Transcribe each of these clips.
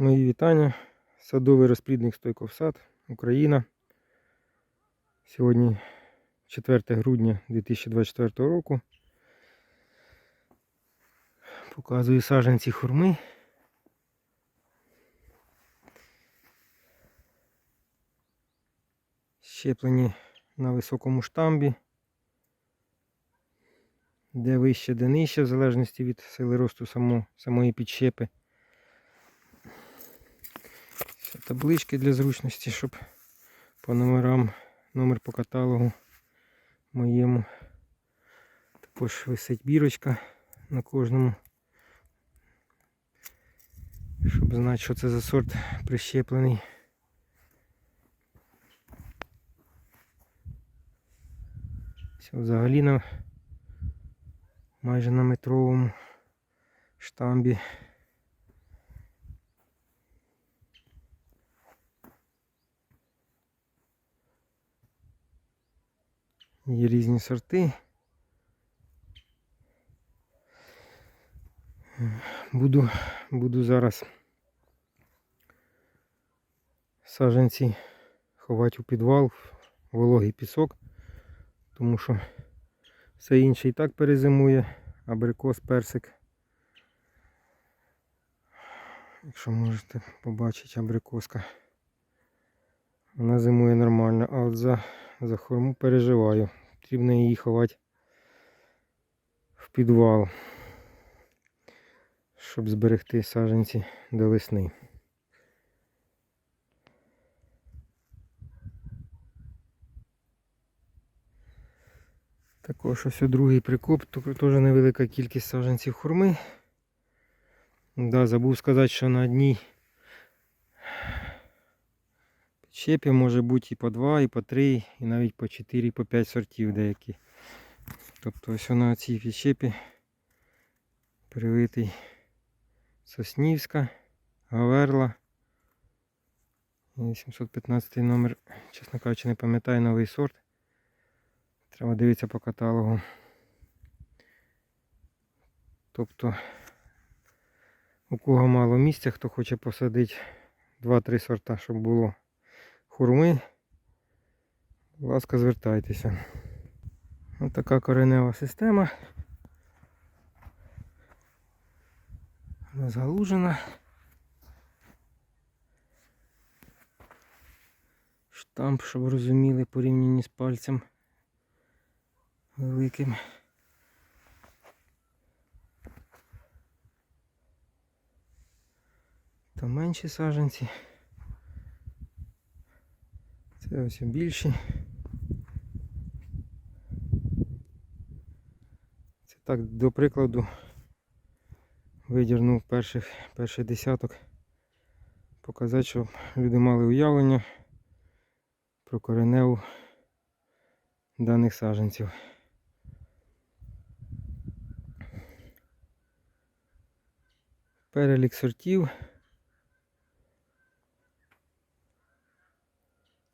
Мої вітання. Садовий розплідник Стойков сад, Україна. Сьогодні 4 грудня 2024 року. Показую саджанці хурми. Щеплені на високому штамбі. Де вище, де нижче, в залежності від сили росту само, самої підщепи. Таблички для зручності, щоб по номерам, номер по каталогу моєму. Також висить бірочка на кожному. Щоб знати, що це за сорт прищеплений. Все, взагалі на майже на метровому штамбі. Є різні сорти. Буду, буду зараз саджанці ховати у підвал, вологий пісок, тому що все інше і так перезимує, абрикос, персик. Якщо можете побачити абрикоска. Вона зимує нормально, а от за, за хорму переживаю. Потрібно її ховати в підвал, щоб зберегти саджанці до весни. Також ось другий прикоп, тут теж невелика кількість саджанців хурми. Да, забув сказати, що на одній підщепі може бути і по 2, і по 3, і навіть по 4, і по 5 сортів деякі. Тобто ось на цій підщепі привитий Соснівська, Гаверла. І 715 номер, чесно кажучи, не пам'ятаю новий сорт. Треба дивитися по каталогу. Тобто, у кого мало місця, хто хоче посадити 2-3 сорта, щоб було хурми, будь ласка, звертайтеся. Ось така коренева система. Розгалужена. Штамп, щоб розуміли порівняні з пальцем великим. То менші саджанці. Це ось більші. Це так, до прикладу, видірнув перших, перший десяток. Показати, щоб люди мали уявлення про кореневу даних саджанців. Перелік сортів.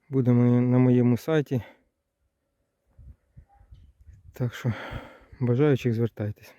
Буде на моєму сайті. Так що бажаючих звертайтесь.